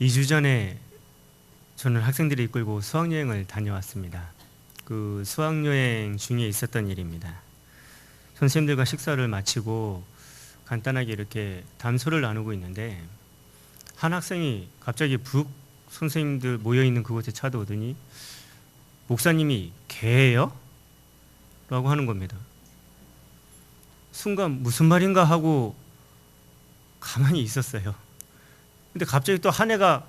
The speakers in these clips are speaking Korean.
2주 전에 저는 학생들을 이끌고 수학여행을 다녀왔습니다. 그 수학여행 중에 있었던 일입니다. 선생님들과 식사를 마치고 간단하게 이렇게 담소를 나누고 있는데 한 학생이 갑자기 북 선생님들 모여 있는 그곳에 찾아오더니 목사님이 개예요? 라고 하는 겁니다. 순간 무슨 말인가 하고 가만히 있었어요. 근데 갑자기 또 한 애가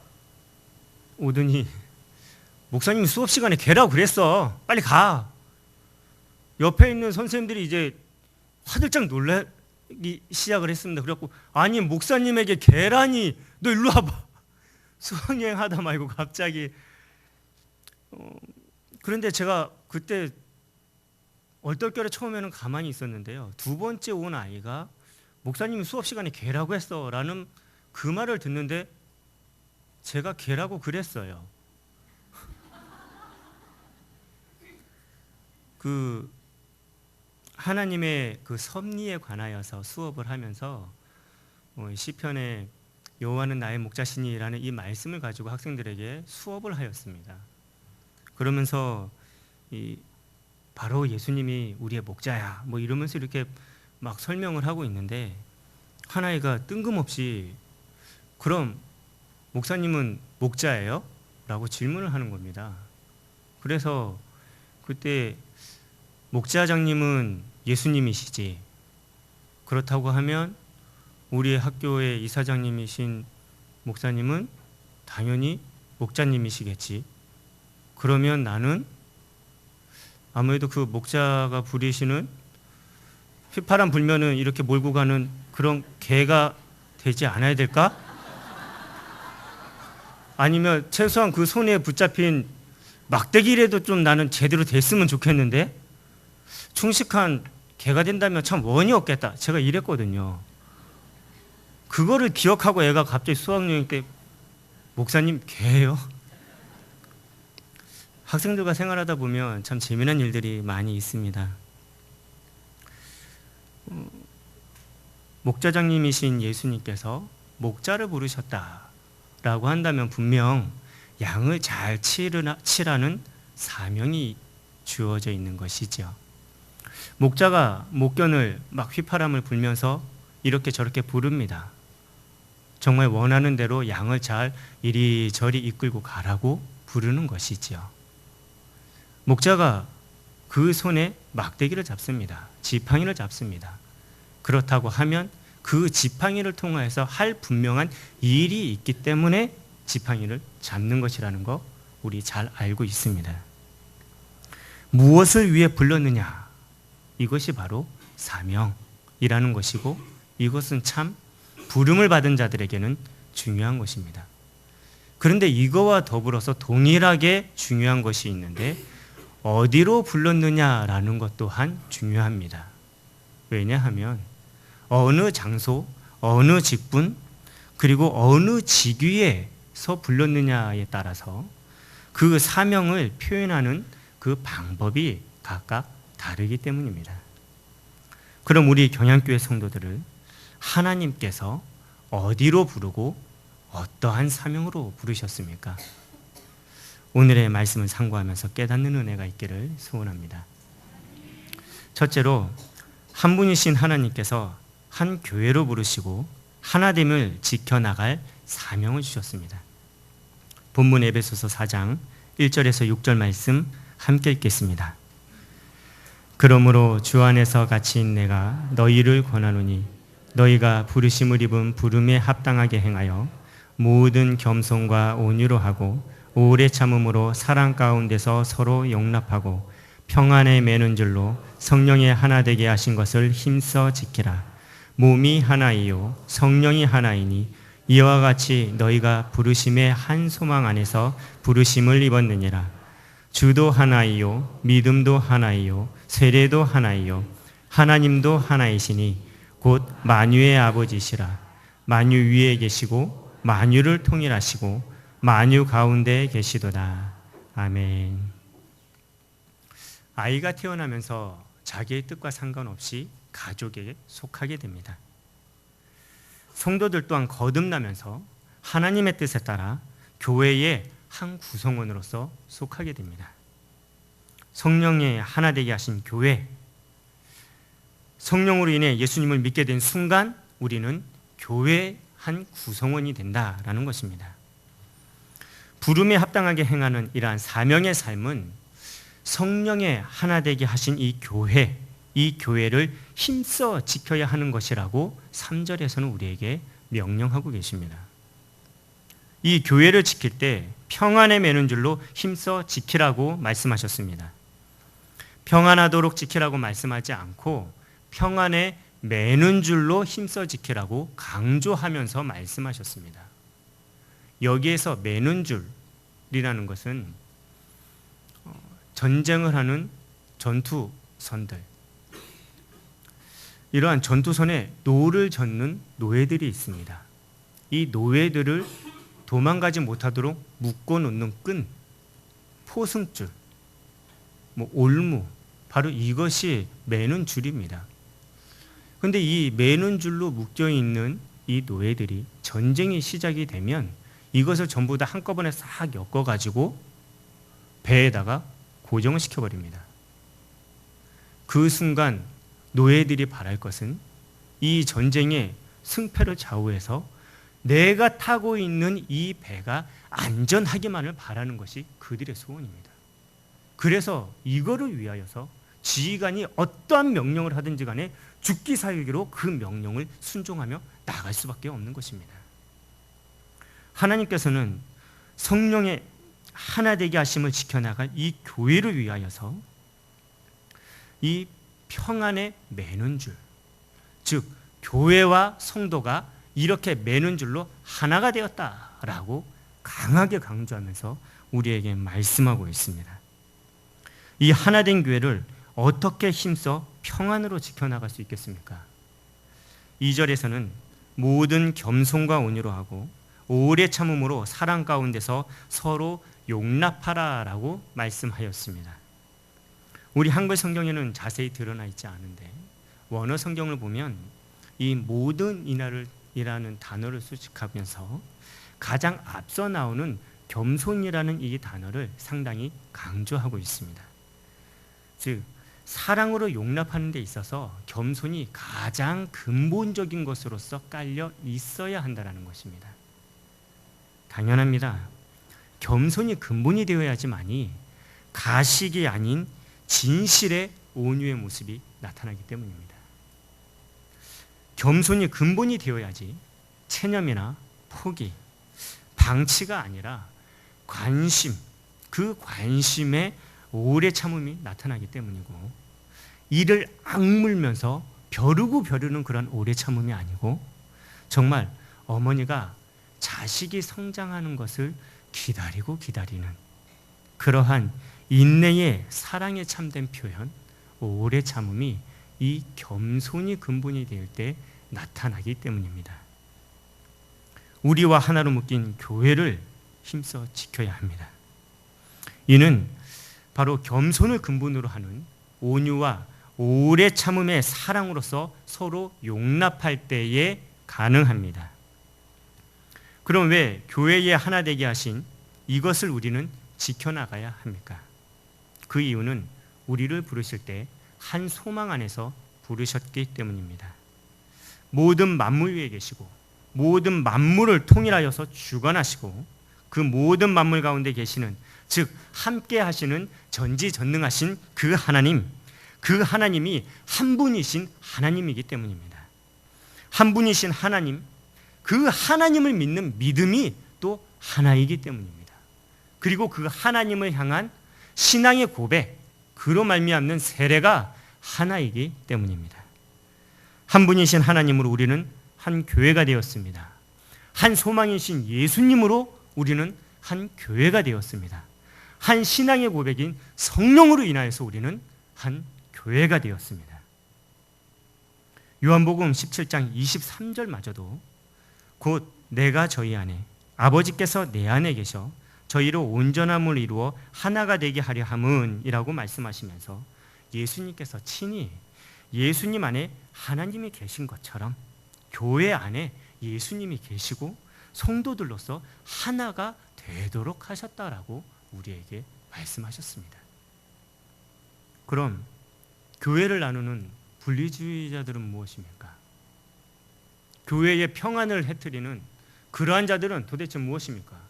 오더니 목사님이 수업 시간에 개라고 그랬어. 빨리 가. 옆에 있는 선생님들이 이제 화들짝 놀라기 시작을 했습니다. 그래갖고 아니 목사님에게 개라니 너 일로 와봐. 수학여행 하다 말고 갑자기 어, 그런데 제가 그때 얼떨결에 처음에는 가만히 있었는데요. 두 번째 온 아이가 목사님이 수업 시간에 개라고 했어라는 그 말을 듣는데 제가 개라고 그랬어요. 그 하나님의 그 섭리에 관하여서 수업을 하면서 어, 시편에 여호와는 나의 목자시니라는 이 말씀을 가지고 학생들에게 수업을 하였습니다. 그러면서 이 바로 예수님이 우리의 목자야 뭐 이러면서 이렇게 막 설명을 하고 있는데 하나이가 뜬금없이 그럼 목사님은 목자예요? 라고 질문을 하는 겁니다. 그래서 그때 목자장님은 예수님이시지. 그렇다고 하면 우리 학교의 이사장님이신 목사님은 당연히 목자님이시겠지. 그러면 나는 아무래도 그 목자가 부리시는 휘파람 불면은 이렇게 몰고 가는 그런 개가 되지 않아야 될까? 아니면 최소한 그 손에 붙잡힌 막대기라도 좀 나는 제대로 됐으면 좋겠는데 충식한 개가 된다면 참 원이 없겠다. 제가 이랬거든요. 그거를 기억하고 애가 갑자기 수학여행 때 목사님 개예요? 학생들과 생활하다 보면 참 재미난 일들이 많이 있습니다. 어, 목자장님이신 예수님께서 목자를 부르셨다 라고 한다면 분명 양을 잘 치라는 사명이 주어져 있는 것이죠. 목자가 목견을 막 휘파람을 불면서 이렇게 저렇게 부릅니다. 정말 원하는 대로 양을 잘 이리저리 이끌고 가라고 부르는 것이지요. 목자가 그 손에 막대기를 잡습니다. 지팡이를 잡습니다. 그렇다고 하면 그 지팡이를 통해서 할 분명한 일이 있기 때문에 지팡이를 잡는 것이라는 거 우리 잘 알고 있습니다. 무엇을 위해 불렀느냐? 이것이 바로 사명이라는 것이고 이것은 참 부름을 받은 자들에게는 중요한 것입니다. 그런데 이거와 더불어서 동일하게 중요한 것이 있는데 어디로 불렀느냐라는 것 또한 중요합니다. 왜냐하면 어느 장소, 어느 직분, 그리고 어느 직위에서 불렀느냐에 따라서 그 사명을 표현하는 그 방법이 각각 다르기 때문입니다. 그럼 우리 경양교회 성도들을 하나님께서 어디로 부르고 어떠한 사명으로 부르셨습니까? 오늘의 말씀을 상고하면서 깨닫는 은혜가 있기를 소원합니다. 첫째로 한 분이신 하나님께서 한 교회로 부르시고 하나됨을 지켜나갈 사명을 주셨습니다. 본문 에베소서 4장 1절에서 6절 말씀 함께 읽겠습니다. 그러므로 주 안에서 갇힌 내가 너희를 권하노니 너희가 부르심을 입은 부름에 합당하게 행하여 모든 겸손과 온유로 하고 오래 참음으로 사랑 가운데서 서로 용납하고 평안에 매는 줄로 성령의 하나 되게 하신 것을 힘써 지키라. 몸이 하나이요 성령이 하나이니 이와 같이 너희가 부르심의 한 소망 안에서 부르심을 입었느니라. 주도 하나이요 믿음도 하나이요 세례도 하나이요 하나님도 하나이시니 곧 만유의 아버지시라. 만유 위에 계시고 만유를 통일하시고 만유 가운데 계시도다. 아멘. 아이가 태어나면서 자기의 뜻과 상관없이 가족에 속하게 됩니다. 성도들 또한 거듭나면서 하나님의 뜻에 따라 교회의 한 구성원으로서 속하게 됩니다. 성령의 하나 되게 하신 교회 성령으로 인해 예수님을 믿게 된 순간 우리는 교회 한 구성원이 된다라는 것입니다. 부름에 합당하게 행하는 이러한 사명의 삶은 성령의 하나 되게 하신 이 교회, 이 교회를 힘써 지켜야 하는 것이라고 3절에서는 우리에게 명령하고 계십니다. 이 교회를 지킬 때 평안에 매는 줄로 힘써 지키라고 말씀하셨습니다. 평안하도록 지키라고 말씀하지 않고 평안에 매는 줄로 힘써 지키라고 강조하면서 말씀하셨습니다. 여기에서 매는 줄이라는 것은 어, 전쟁을 하는 전투선들 이러한 전투선에 노를 젓는 노예들이 있습니다. 이 노예들을 도망가지 못하도록 묶어 놓는 끈, 포승줄, 뭐 올무, 바로 이것이 매는 줄입니다. 근데 이 매는 줄로 묶여 있는 이 노예들이 전쟁이 시작이 되면 이것을 전부 다 한꺼번에 싹 엮어 가지고 배에다가 고정을 시켜 버립니다. 그 순간 노예들이 바랄 것은 이 전쟁의 승패를 좌우해서 내가 타고 있는 이 배가 안전하기만을 바라는 것이 그들의 소원입니다. 그래서 이거를 위하여서 지휘관이 어떠한 명령을 하든지 간에 죽기 살기로 그 명령을 순종하며 나갈 수밖에 없는 것입니다. 하나님께서는 성령의 하나 되게 하심을 지켜나갈 이 교회를 위하여서 이 평안에 매는 줄, 즉 교회와 성도가 이렇게 매는 줄로 하나가 되었다라고 강하게 강조하면서 우리에게 말씀하고 있습니다. 이 하나된 교회를 어떻게 힘써 평안으로 지켜나갈 수 있겠습니까? 2절에서는 모든 겸손과 온유로 하고 오래 참음으로 사랑 가운데서 서로 용납하라라고 말씀하였습니다. 우리 한글 성경에는 자세히 드러나 있지 않은데 원어 성경을 보면 이 모든 이라는 단어를 수식하면서 가장 앞서 나오는 겸손이라는 이 단어를 상당히 강조하고 있습니다. 즉 사랑으로 용납하는 데 있어서 겸손이 가장 근본적인 것으로서 깔려 있어야 한다는 것입니다. 당연합니다. 겸손이 근본이 되어야지만이 가식이 아닌 진실의 온유의 모습이 나타나기 때문입니다. 겸손이 근본이 되어야지 체념이나 포기, 방치가 아니라 관심, 그 관심에 오래 참음이 나타나기 때문이고 이를 악물면서 벼르고 벼르는 그런 오래 참음이 아니고 정말 어머니가 자식이 성장하는 것을 기다리고 기다리는 그러한 인내의 사랑에 참된 표현 오래 참음이 이 겸손이 근본이 될 때 나타나기 때문입니다. 우리와 하나로 묶인 교회를 힘써 지켜야 합니다. 이는 바로 겸손을 근본으로 하는 온유와 오래 참음의 사랑으로서 서로 용납할 때에 가능합니다. 그럼 왜 교회에 하나 되게 하신 이것을 우리는 지켜나가야 합니까? 그 이유는 우리를 부르실 때 한 소망 안에서 부르셨기 때문입니다. 모든 만물 위에 계시고 모든 만물을 통일하여서 주관하시고 그 모든 만물 가운데 계시는 즉 함께 하시는 전지전능하신 그 하나님 그 하나님이 한 분이신 하나님이기 때문입니다. 한 분이신 하나님 그 하나님을 믿는 믿음이 또 하나이기 때문입니다. 그리고 그 하나님을 향한 신앙의 고백 그로 말미암는 세례가 하나이기 때문입니다. 한 분이신 하나님으로 우리는 한 교회가 되었습니다. 한 소망이신 예수님으로 우리는 한 교회가 되었습니다. 한 신앙의 고백인 성령으로 인하여서 우리는 한 교회가 되었습니다. 요한복음 17장 23절마저도 곧 내가 저희 안에 아버지께서 내 안에 계셔 저희로 온전함을 이루어 하나가 되게 하려 함은이라고 말씀하시면서 예수님께서 친히 예수님 안에 하나님이 계신 것처럼 교회 안에 예수님이 계시고 성도들로서 하나가 되도록 하셨다라고 우리에게 말씀하셨습니다. 그럼 교회를 나누는 분리주의자들은 무엇입니까? 교회의 평안을 해뜨리는 그러한 자들은 도대체 무엇입니까?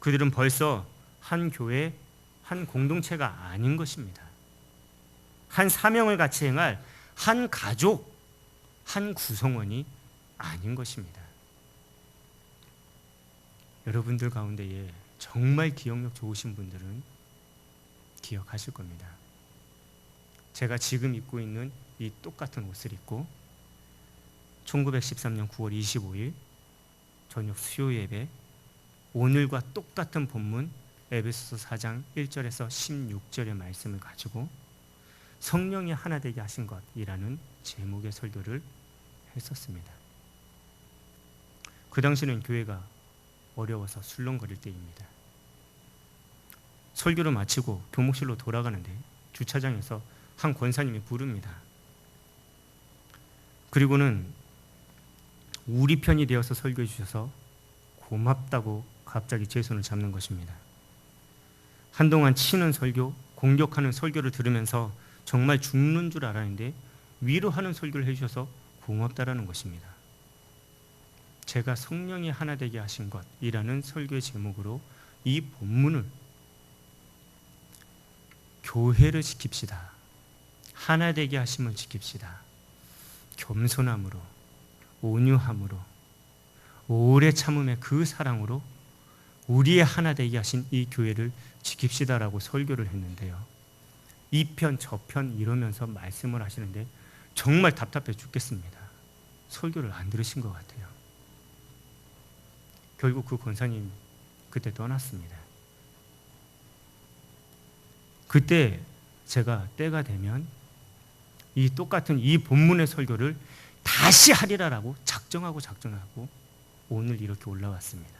그들은 벌써 한 교회, 한 공동체가 아닌 것입니다. 한 사명을 같이 행할 한 가족, 한 구성원이 아닌 것입니다. 여러분들 가운데에 정말 기억력 좋으신 분들은 기억하실 겁니다. 제가 지금 입고 있는 이 똑같은 옷을 입고 1913년 9월 25일 저녁 수요 예배 오늘과 똑같은 본문 에베소서 4장 1절에서 16절의 말씀을 가지고 성령이 하나 되게 하신 것이라는 제목의 설교를 했었습니다. 그 당시는 교회가 어려워서 술렁거릴 때입니다. 설교를 마치고 교목실로 돌아가는데 주차장에서 한 권사님이 부릅니다. 그리고는 우리 편이 되어서 설교해 주셔서 고맙다고 갑자기 제 손을 잡는 것입니다. 한동안 치는 설교, 공격하는 설교를 들으면서 정말 죽는 줄 알았는데 위로하는 설교를 해주셔서 고맙다라는 것입니다. 제가 성령이 하나 되게 하신 것이라는 설교의 제목으로 이 본문을 교회를 지킵시다. 하나 되게 하심을 지킵시다. 겸손함으로, 온유함으로, 오래 참음의 그 사랑으로 우리의 하나 되게 하신 이 교회를 지킵시다라고 설교를 했는데요. 이 편, 저 편 이러면서 말씀을 하시는데 정말 답답해 죽겠습니다. 설교를 안 들으신 것 같아요. 결국 그 권사님 그때 떠났습니다. 그때 제가 때가 되면 이 똑같은 이 본문의 설교를 다시 하리라라고 작정하고 작정하고 오늘 이렇게 올라왔습니다.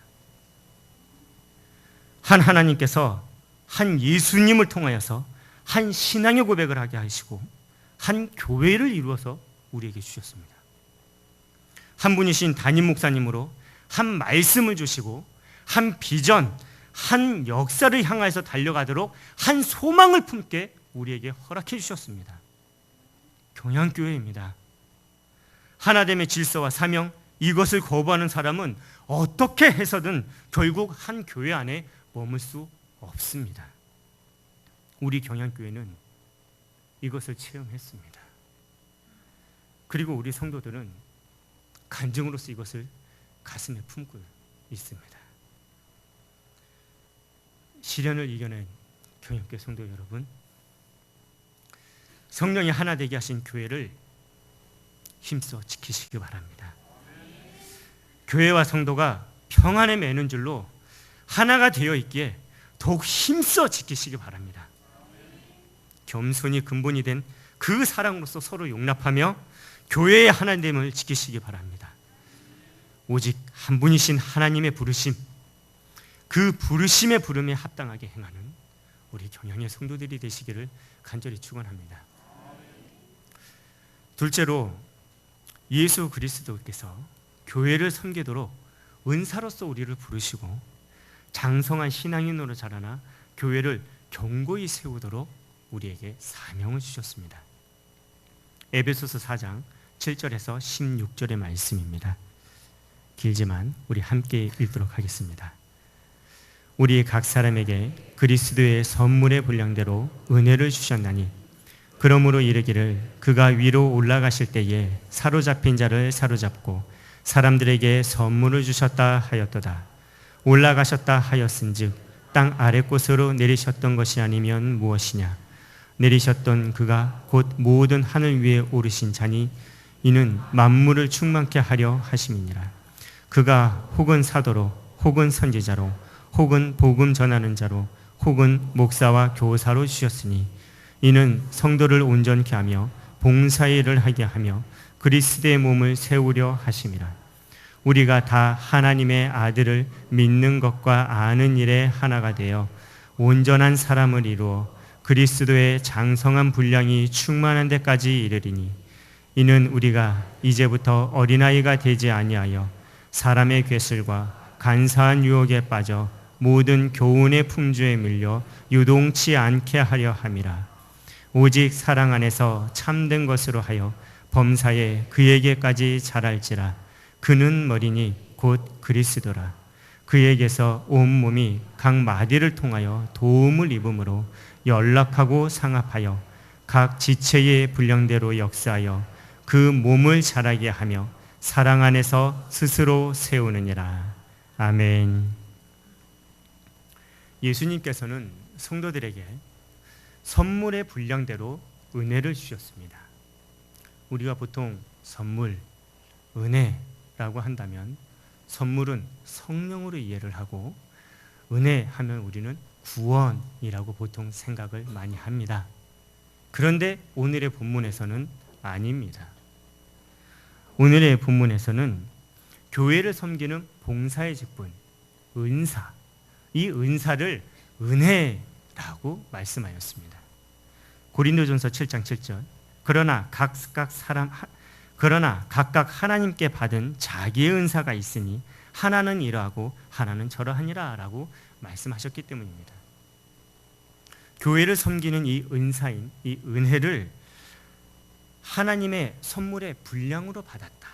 한 하나님께서 한 예수님을 통하여서 한 신앙의 고백을 하게 하시고 한 교회를 이루어서 우리에게 주셨습니다. 한 분이신 담임 목사님으로 한 말씀을 주시고 한 비전, 한 역사를 향해서 달려가도록 한 소망을 품게 우리에게 허락해 주셨습니다. 경양교회입니다. 하나됨의 질서와 사명, 이것을 거부하는 사람은 어떻게 해서든 결국 한 교회 안에 머물 수 없습니다. 우리 경양교회는 이것을 체험했습니다. 그리고 우리 성도들은 간증으로서 이것을 가슴에 품고 있습니다. 시련을 이겨낸 경영교 성도 여러분, 성령이 하나 되게 하신 교회를 힘써 지키시기 바랍니다. 교회와 성도가 평안에 매는 줄로 하나가 되어 있기에 더욱 힘써 지키시기 바랍니다. 겸손이 근본이 된 그 사랑으로서 서로 용납하며 교회의 하나됨을 지키시기 바랍니다. 오직 한 분이신 하나님의 부르심, 그 부르심의 부름에 합당하게 행하는 우리 경영의 성도들이 되시기를 간절히 축원합니다. 둘째로 예수 그리스도께서 교회를 섬기도록 은사로서 우리를 부르시고 장성한 신앙인으로 자라나 교회를 견고히 세우도록 우리에게 사명을 주셨습니다. 에베소서 4장 7절에서 16절의 말씀입니다. 길지만 우리 함께 읽도록 하겠습니다. 우리 각 사람에게 그리스도의 선물의 분량대로 은혜를 주셨나니 그러므로 이르기를 그가 위로 올라가실 때에 사로잡힌 자를 사로잡고 사람들에게 선물을 주셨다 하였도다. 올라가셨다 하였은즉 땅 아래 곳으로 내리셨던 것이 아니면 무엇이냐? 내리셨던 그가 곧 모든 하늘 위에 오르신 자니 이는 만물을 충만케 하려 하심이니라. 그가 혹은 사도로 혹은 선지자로 혹은 복음 전하는 자로 혹은 목사와 교사로 주셨으니 이는 성도를 온전케 하며 봉사일을 하게 하며 그리스도의 몸을 세우려 하심이라 우리가 다 하나님의 아들을 믿는 것과 아는 일에 하나가 되어 온전한 사람을 이루어 그리스도의 장성한 분량이 충만한 데까지 이르리니 이는 우리가 이제부터 어린아이가 되지 아니하여 사람의 괴술과 간사한 유혹에 빠져 모든 교훈의 풍조에 밀려 유동치 않게 하려 함이라. 오직 사랑 안에서 참된 것으로 하여 범사에 그에게까지 자랄지라. 그는 머리니 곧 그리스도라. 그에게서 온 몸이 각 마디를 통하여 도움을 입음으로 연락하고 상합하여 각 지체의 분량대로 역사하여 그 몸을 자라게 하며 사랑 안에서 스스로 세우느니라. 아멘. 예수님께서는 성도들에게 선물의 분량대로 은혜를 주셨습니다. 우리가 보통 선물, 은혜 라고 한다면 선물은 성령으로 이해를 하고 은혜 하면 우리는 구원이라고 보통 생각을 많이 합니다. 그런데 오늘의 본문에서는 아닙니다. 오늘의 본문에서는 교회를 섬기는 봉사의 직분, 은사, 이 은사를 은혜라고 말씀하였습니다. 고린도전서 7장 7절. 그러나 각각 사람 그러나 각각 하나님께 받은 자기의 은사가 있으니 하나는 이러하고 하나는 저러하니라라고 말씀하셨기 때문입니다. 교회를 섬기는 이 은사인 이 은혜를 하나님의 선물의 분량으로 받았다.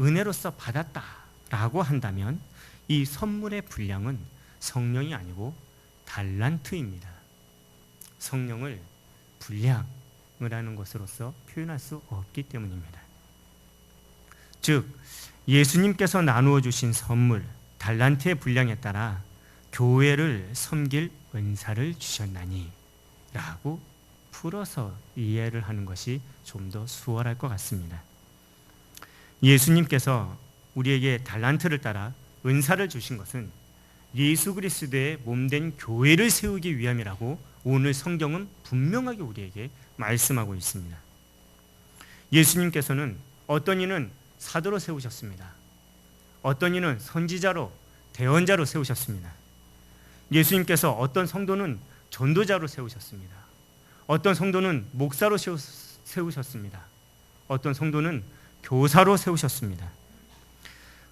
은혜로서 받았다라고 한다면 이 선물의 분량은 성령이 아니고 달란트입니다. 성령을 분량을 하는 것으로서 표현할 수 없기 때문입니다. 즉 예수님께서 나누어 주신 선물 달란트의 분량에 따라 교회를 섬길 은사를 주셨나니 라고 풀어서 이해를 하는 것이 좀 더 수월할 것 같습니다. 예수님께서 우리에게 달란트를 따라 은사를 주신 것은 예수 그리스도의 몸된 교회를 세우기 위함이라고 오늘 성경은 분명하게 우리에게 말씀하고 있습니다. 예수님께서는 어떤 이는 사도로 세우셨습니다. 어떤 이는 선지자로 대언자로 세우셨습니다. 예수님께서 어떤 성도는 전도자로 세우셨습니다. 어떤 성도는 목사로 세우셨습니다. 어떤 성도는 교사로 세우셨습니다.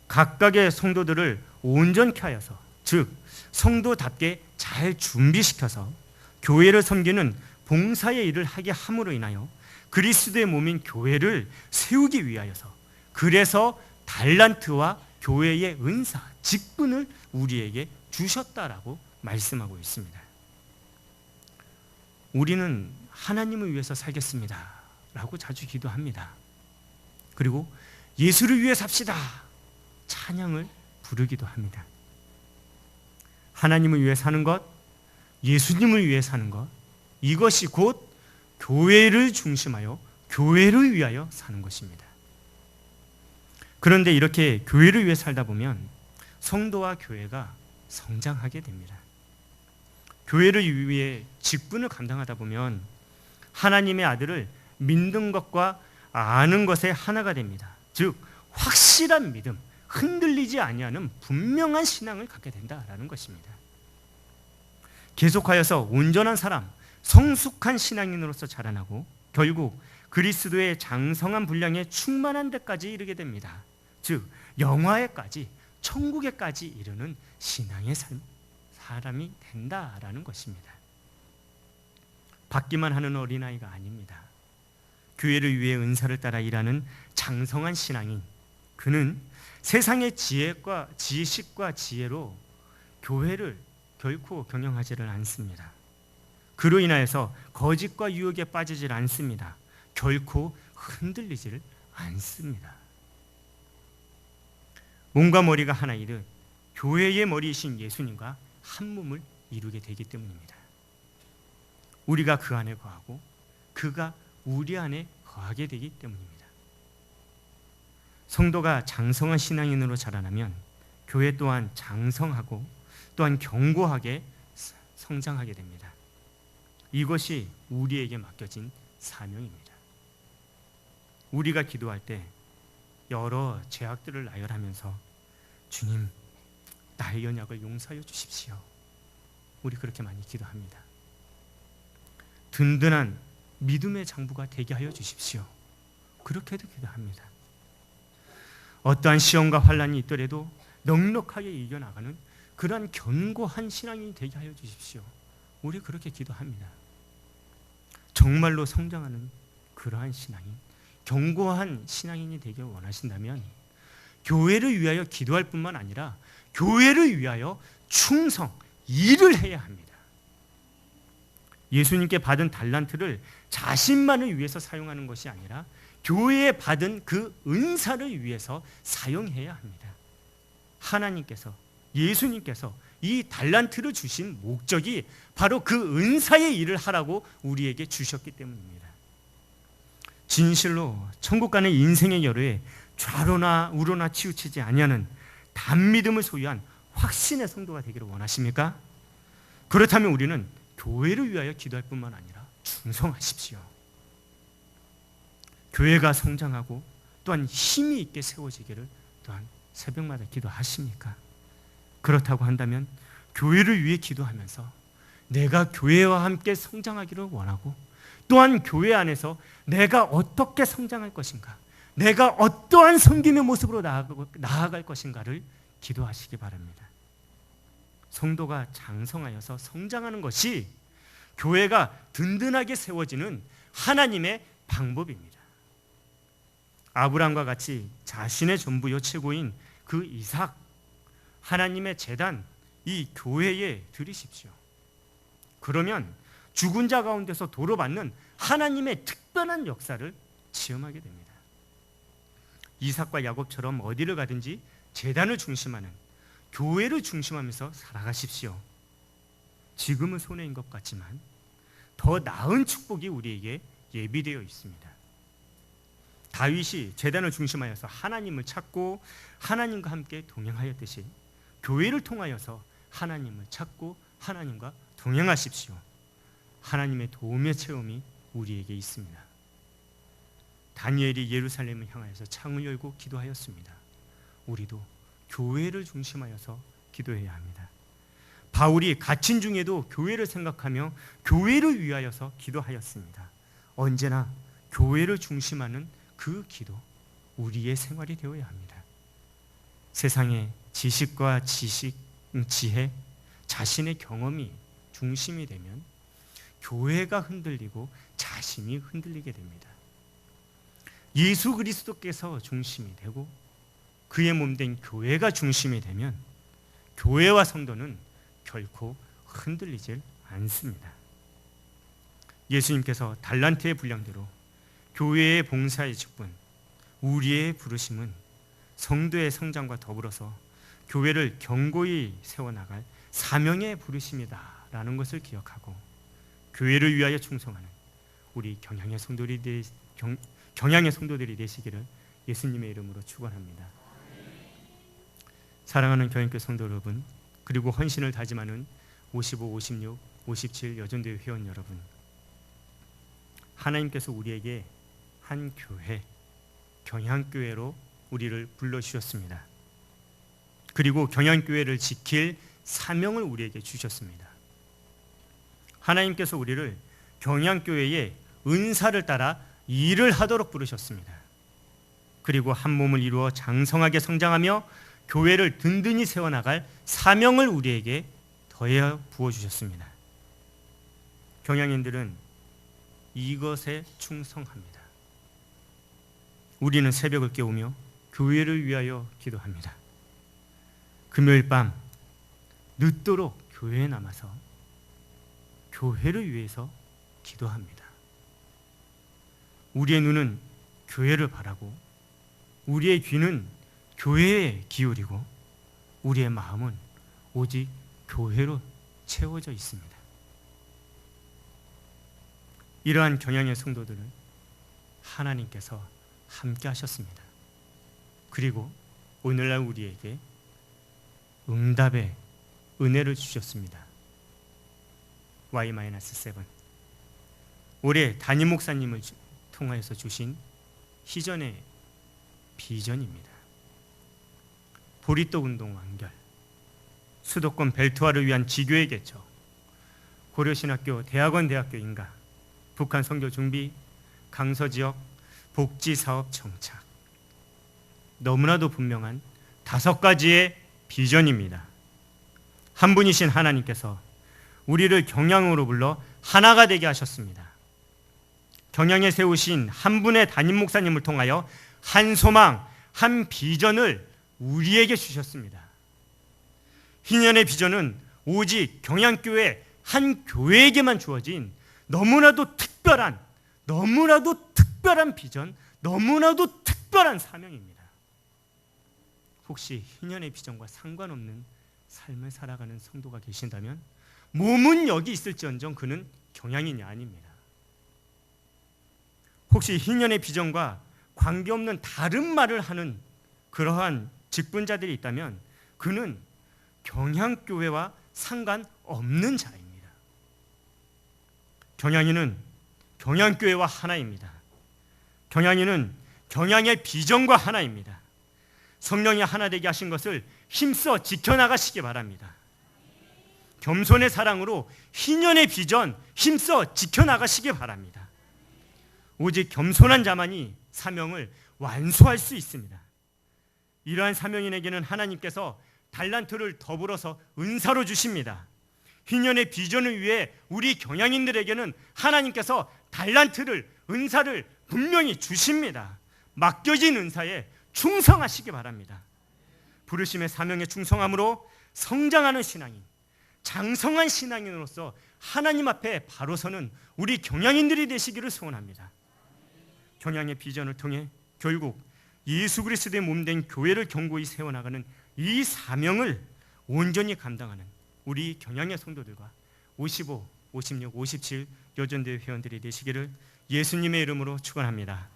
각각의 성도들을 온전케 하여서 즉 성도답게 잘 준비시켜서 교회를 섬기는 봉사의 일을 하게 함으로 인하여 그리스도의 몸인 교회를 세우기 위하여서 그래서 달란트와 교회의 은사, 직분을 우리에게 주셨다라고 말씀하고 있습니다. 우리는 하나님을 위해서 살겠습니다. 라고 자주 기도합니다. 그리고 예수를 위해 삽시다. 찬양을 부르기도 합니다. 하나님을 위해 사는 것, 예수님을 위해 사는 것, 이것이 곧 교회를 중심하여 교회를 위하여 사는 것입니다. 그런데 이렇게 교회를 위해 살다 보면 성도와 교회가 성장하게 됩니다. 교회를 위해 직분을 감당하다 보면 하나님의 아들을 믿는 것과 아는 것의 하나가 됩니다. 즉 확실한 믿음, 흔들리지 아니하는 분명한 신앙을 갖게 된다라는 것입니다. 계속하여서 온전한 사람, 성숙한 신앙인으로서 자라나고 결국 그리스도의 장성한 분량에 충만한 데까지 이르게 됩니다. 즉 영화에까지 천국에까지 이르는 신앙의 삶, 사람이 된다라는 것입니다. 받기만 하는 어린아이가 아닙니다. 교회를 위해 은사를 따라 일하는 장성한 신앙인 그는 세상의 지혜과 지식과 지혜로 교회를 결코 경영하지를 않습니다. 그로 인하여서 거짓과 유혹에 빠지질 않습니다. 결코 흔들리지를 않습니다. 몸과 머리가 하나이듯 교회의 머리이신 예수님과 한 몸을 이루게 되기 때문입니다. 우리가 그 안에 거하고 그가 우리 안에 거하게 되기 때문입니다. 성도가 장성한 신앙인으로 자라나면 교회 또한 장성하고 또한 견고하게 성장하게 됩니다. 이것이 우리에게 맡겨진 사명입니다. 우리가 기도할 때 여러 죄악들을 나열하면서 주님 나의 연약을 용서하여 주십시오. 우리 그렇게 많이 기도합니다. 든든한 믿음의 장부가 되게 하여 주십시오. 그렇게도 기도합니다. 어떠한 시험과 환란이 있더라도 넉넉하게 이겨나가는 그러한 견고한 신앙이 되게 하여 주십시오. 우리 그렇게 기도합니다. 정말로 성장하는 그러한 신앙인, 견고한 신앙인이 되길 원하신다면 교회를 위하여 기도할 뿐만 아니라 교회를 위하여 충성, 일을 해야 합니다. 예수님께 받은 달란트를 자신만을 위해서 사용하는 것이 아니라 교회에 받은 그 은사를 위해서 사용해야 합니다. 하나님께서 예수님께서 이 달란트를 주신 목적이 바로 그 은사의 일을 하라고 우리에게 주셨기 때문입니다. 진실로 천국 가는 인생의 여로에 좌로나 우로나 치우치지 아니하는 단믿음을 소유한 확신의 성도가 되기를 원하십니까? 그렇다면 우리는 교회를 위하여 기도할 뿐만 아니라 충성하십시오. 교회가 성장하고 또한 힘이 있게 세워지기를 또한 새벽마다 기도하십니까? 그렇다고 한다면 교회를 위해 기도하면서 내가 교회와 함께 성장하기를 원하고 또한 교회 안에서 내가 어떻게 성장할 것인가 내가 어떠한 섬김의 모습으로 나아갈 것인가를 기도하시기 바랍니다. 성도가 장성하여서 성장하는 것이 교회가 든든하게 세워지는 하나님의 방법입니다. 아브람과 같이 자신의 전부요 최고인 그 이삭 하나님의 재단 이 교회에 드리십시오. 그러면 죽은 자 가운데서 도로받는 하나님의 특별한 역사를 체험하게 됩니다. 이삭과 야곱처럼 어디를 가든지 재단을 중심하는 교회를 중심하면서 살아가십시오. 지금은 손해인 것 같지만 더 나은 축복이 우리에게 예비되어 있습니다. 다윗이 재단을 중심하여서 하나님을 찾고 하나님과 함께 동행하였듯이 교회를 통하여서 하나님을 찾고 하나님과 동행하십시오. 하나님의 도움의 체험이 우리에게 있습니다. 다니엘이 예루살렘을 향하여서 창을 열고 기도하였습니다. 우리도 교회를 중심하여서 기도해야 합니다. 바울이 갇힌 중에도 교회를 생각하며 교회를 위하여서 기도하였습니다. 언제나 교회를 중심하는 그 기도 우리의 생활이 되어야 합니다. 세상의 지식과 지식, 지혜, 자신의 경험이 중심이 되면 교회가 흔들리고 자신이 흔들리게 됩니다. 예수 그리스도께서 중심이 되고 그의 몸된 교회가 중심이 되면 교회와 성도는 결코 흔들리질 않습니다. 예수님께서 달란트의 분량대로 교회의 봉사의 직분, 우리의 부르심은 성도의 성장과 더불어서 교회를 견고히 세워나갈 사명의 부르심이다라는 것을 기억하고 교회를 위하여 충성하는 우리 경향의 성도들이 경향의 성도들이 되시기를 예수님의 이름으로 축원합니다. 사랑하는 교인교 성도 여러분, 그리고 헌신을 다짐하는 55, 56, 57 여전도회 회원 여러분, 하나님께서 우리에게 한 교회, 경향교회로 우리를 불러주셨습니다. 그리고 경향교회를 지킬 사명을 우리에게 주셨습니다. 하나님께서 우리를 경향교회의 은사를 따라 일을 하도록 부르셨습니다. 그리고 한 몸을 이루어 장성하게 성장하며 교회를 든든히 세워나갈 사명을 우리에게 더해 부어주셨습니다. 경향인들은 이것에 충성합니다. 우리는 새벽을 깨우며 교회를 위하여 기도합니다. 금요일 밤 늦도록 교회에 남아서 교회를 위해서 기도합니다. 우리의 눈은 교회를 바라고 우리의 귀는 교회에 기울이고 우리의 마음은 오직 교회로 채워져 있습니다. 이러한 경향의 성도들을 하나님께서 함께 하셨습니다. 그리고 오늘날 우리에게 응답의 은혜를 주셨습니다. Y-7 올해 담임 목사님을 통하여서 주신 희전의 비전입니다. 보리또 운동 완결, 수도권 벨트화를 위한 지교의 개척, 고려신학교 대학원 대학교 인가, 북한 선교 준비, 강서 지역 복지 사업 정착. 너무나도 분명한 다섯 가지의 비전입니다. 한 분이신 하나님께서 우리를 경양으로 불러 하나가 되게 하셨습니다. 경양에 세우신 한 분의 담임 목사님을 통하여 한 소망, 한 비전을 우리에게 주셨습니다. 희년의 비전은 오직 경양교회 한 교회에게만 주어진 너무나도 특별한, 너무나도 특별한 비전, 너무나도 특별한 사명입니다. 혹시 희년의 비전과 상관없는 삶을 살아가는 성도가 계신다면 몸은 여기 있을지언정 그는 경양인이 아닙니다. 혹시 희년의 비전과 관계없는 다른 말을 하는 그러한 직분자들이 있다면 그는 경향교회와 상관없는 자입니다. 경향인은 경향교회와 하나입니다. 경향인은 경향의 비전과 하나입니다. 성령이 하나 되게 하신 것을 힘써 지켜나가시기 바랍니다. 겸손의 사랑으로 희년의 비전 힘써 지켜나가시기 바랍니다. 오직 겸손한 자만이 사명을 완수할 수 있습니다. 이러한 사명인에게는 하나님께서 달란트를 더불어서 은사로 주십니다. 희년의 비전을 위해 우리 경양인들에게는 하나님께서 달란트를 은사를 분명히 주십니다. 맡겨진 은사에 충성하시기 바랍니다. 부르심의 사명에 충성함으로 성장하는 신앙인, 장성한 신앙인으로서 하나님 앞에 바로 서는 우리 경양인들이 되시기를 소원합니다. 경양의 비전을 통해 결국 예수 그리스도의 몸된 교회를 견고히 세워나가는 이 사명을 온전히 감당하는 우리 경양의 성도들과 55, 56, 57 여전대 회원들이 되시기를 예수님의 이름으로 축원합니다.